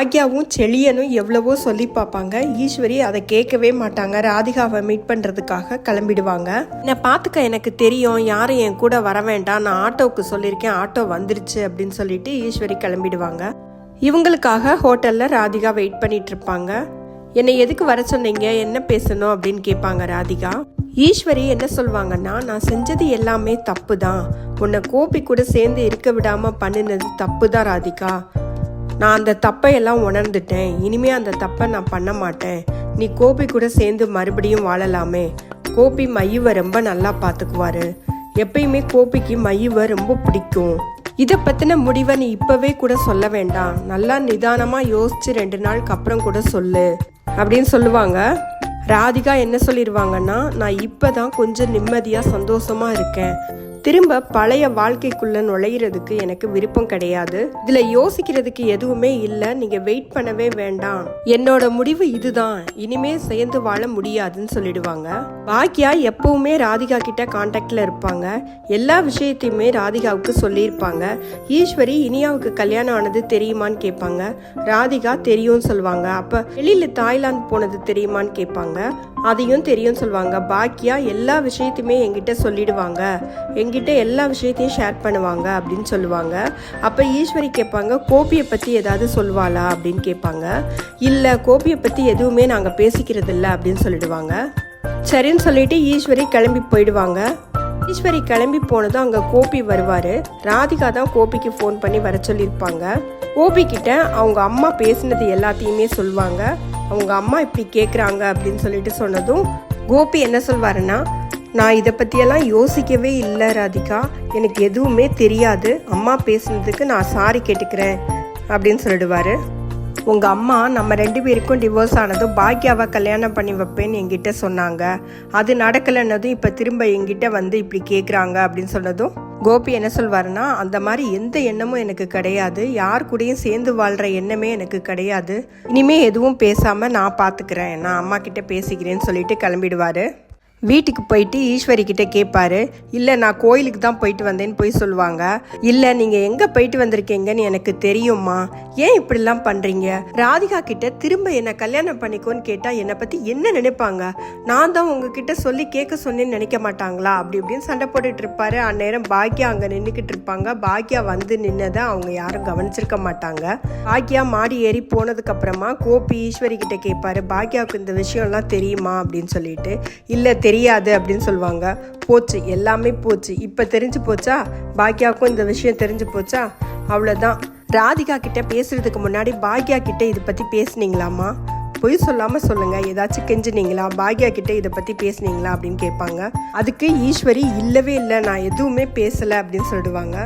ஆக்யாவும் செழியனும் எவ்வளவோ சொல்லி பார்ப்பாங்க. ஈஸ்வரி அதை கேட்கவே மாட்டாங்க. ராதிகாவை மீட் பண்ணுறதுக்காக கிளம்பிடுவாங்க. என்னை பார்த்துக்க எனக்கு தெரியும். யாரும் என் கூட வர வேண்டாம். நான் ஆட்டோவுக்கு சொல்லியிருக்கேன். ஆட்டோ வந்துருச்சு அப்படின்னு சொல்லிட்டு ஈஸ்வரி கிளம்பிடுவாங்க. இவங்களுக்காக ஹோட்டலில் ராதிகா வெயிட் பண்ணிட்டு இருப்பாங்க என்னை எதுக்கு வர சொன்னீங்க? என்ன பேசணும்? அப்படின்னு கேட்பாங்க ராதிகா. ஈஸ்வரி என்ன சொல்லுவாங்கன்னா நான் செஞ்சது எல்லாமே தப்பு தான் உன்னை கோபி கூட சேர்ந்து இருக்க விடாமல் பண்ணினது தப்பு தான் ராதிகா. நான் அந்த தப்பை எல்லாம் உணர்ந்துட்டேன். இனிமே அந்த தப்பை நான் பண்ண மாட்டேன். நீ கோபி கூட சேர்ந்து மறுபடியும் வாழலாமே. கோபி மையுவை ரொம்ப நல்லா பார்த்துக்குவாரு எப்பயுமே கோபிக்கு மையுவை ரொம்ப பிடிக்கும். இதை பற்றின முடிவை நீ இப்போவே கூட சொல்ல வேண்டாம். நல்லா நிதானமாக யோசிச்சு ரெண்டு நாளுக்கு அப்புறம் கூட சொல்லு. அப்படின்னு சொல்லுவாங்க. ராதிகா என்ன சொல்லிடுவாங்கன்னா நான் இப்போ தான் கொஞ்சம் நிம்மதியாக சந்தோஷமாக இருக்கேன். திரும்ப பழைய வாழ்க்கைக்குள்ள நுழையிறதுக்கு எனக்கு விருப்பம் கிடையாது. இதுல யோசிக்கிறதுக்கு எதுவுமே இல்ல. நீங்க வெயிட் பண்ணவே வேண்டாம். என்னோட முடிவு இதுதான். இனிமே சேர்ந்து வாழ முடியாதுன்னு சொல்லிடுவாங்க. பாக்கியா எப்பவுமே ராதிகா கிட்ட கான்டாக்ட்ல இருப்பாங்க. எல்லா விஷயத்தையுமே ராதிகாவுக்கு சொல்லியிருப்பாங்க. ஈஸ்வரி இனியாவுக்கு கல்யாணம் ஆனது தெரியுமான்னு கேட்பாங்க. ராதிகா தெரியும்னு சொல்லுவாங்க அப்ப வெளியில தாய்லாந்து போனது தெரியுமான்னு கேட்பாங்க. அதையும் தெரியும்னு சொல்லுவாங்க. பாக்கியா எல்லா விஷயத்தையுமே என்கிட்ட சொல்லிடுவாங்க. என்கிட்ட எல்லா விஷயத்தையும் ஷேர் பண்ணுவாங்க அப்படின்னு சொல்லுவாங்க. அப்போ ஈஸ்வரி கேட்பாங்க கோபியை பற்றி ஏதாவது சொல்லுவாளா அப்படின்னு கேட்பாங்க. இல்லை கோபியை பற்றி எதுவுமே நாங்கள் பேசிக்கிறது இல்லை அப்படின்னு சொல்லிடுவாங்க. சரின்னு சொல்லிட்டு ஈஸ்வரி கிளம்பி போயிடுவாங்க. ஈஸ்வரி கிளம்பி போனதும் அங்கே கோபி வருவார். ராதிகா தான் கோபிக்கு ஃபோன் பண்ணி வர சொல்லியிருப்பாங்க. கோபி கிட்ட அவங்க அம்மா பேசினது எல்லாத்தையுமே சொல்லுவாங்க. அவங்க அம்மா இப்படி கேட்குறாங்க அப்படின்னு சொல்லிட்டு சொன்னதும் கோபி என்ன சொல்வாருன்னா நான் இதை பற்றியெல்லாம் யோசிக்கவே இல்லை ராதிகா. எனக்கு எதுவுமே தெரியாது. அம்மா பேசுனதுக்கு நான் சாரி கேட்டுக்கிறேன் அப்படின்னு சொல்லிடுவார். உங்கள் அம்மா நம்ம ரெண்டு பேருக்கும் டிவோர்ஸ் ஆனதும் பாக்யாவை கல்யாணம் பண்ணி வைப்பேன்னு என்கிட்ட சொன்னாங்க. அது நடக்கலைன்னதும் இப்போ திரும்ப என்கிட்ட வந்து இப்படி கேட்குறாங்க அப்படின்னு சொன்னதும் கோபி என்ன சொல்வாருன்னா அந்த மாதிரி எந்த எண்ணமும் எனக்கு கிடையாது. யார் கூடயும் சேர்ந்து வாழ்கிற எண்ணமே எனக்கு கிடையாது. இனிமே எதுவும் பேசாமல் நான் பார்த்துக்கிறேன் நான் அம்மா கிட்ட பேசிக்கிறேன்னு சொல்லிட்டு கிளம்பிடுவார். வீட்டுக்கு போயிட்டு ஈஸ்வரி கிட்ட கேட்பாரு இல்லை நான் கோயிலுக்கு தான் போயிட்டு வந்தேன்னு போய் சொல்லுவாங்க. இல்லை நீங்கள் எங்கே போயிட்டு வந்திருக்கீங்கன்னு எனக்கு தெரியுமா ஏன் இப்படிலாம் பண்ணுறீங்க ராதிகா கிட்ட திரும்ப என்னை கல்யாணம் பண்ணிக்கோன்னு கேட்டால் என்னை பற்றி என்ன நினைப்பாங்க? நான் தான் உங்ககிட்ட சொல்லி கேட்க சொன்னேன்னு நினைக்க மாட்டாங்களா? அப்படி இப்படின்னு சண்டை போட்டுட்டு இருப்பாரு. அந்நேரம் பாக்கியா அங்கே நின்றுக்கிட்டு இருப்பாங்க. பாக்கியா வந்து நின்னதை அவங்க யாரும் கவனிச்சிருக்க மாட்டாங்க. பாக்யா மாடி ஏறி போனதுக்கு அப்புறமா கோபி ஈஸ்வரி கிட்ட கேட்பாரு பாக்கியாவுக்கு இந்த விஷயம்லாம் தெரியுமா? அப்படின்னு சொல்லிட்டு. இல்லை தெரியாது அப்படின்னு சொல்லுவாங்க. போச்சு எல்லாமே போச்சு. இப்போ தெரிஞ்சு போச்சா? பாக்கியாவுக்கும் இந்த விஷயம் தெரிஞ்சு போச்சா? அவ்வளோதான் ராதிகா கிட்ட பேசுறதுக்கு முன்னாடி பாக்யா கிட்ட இதை பற்றி பேசுனீங்களாமா பொய் சொல்லாமல் சொல்லுங்கள் ஏதாச்சும் கெஞ்சினீங்களா? பாக்யா கிட்டே இதை பற்றி பேசுனீங்களா அப்படின்னு கேட்பாங்க. அதுக்கு ஈஸ்வரி இல்லவே இல்லை நான் எதுவுமே பேசலை அப்படின்னு சொல்லிடுவாங்க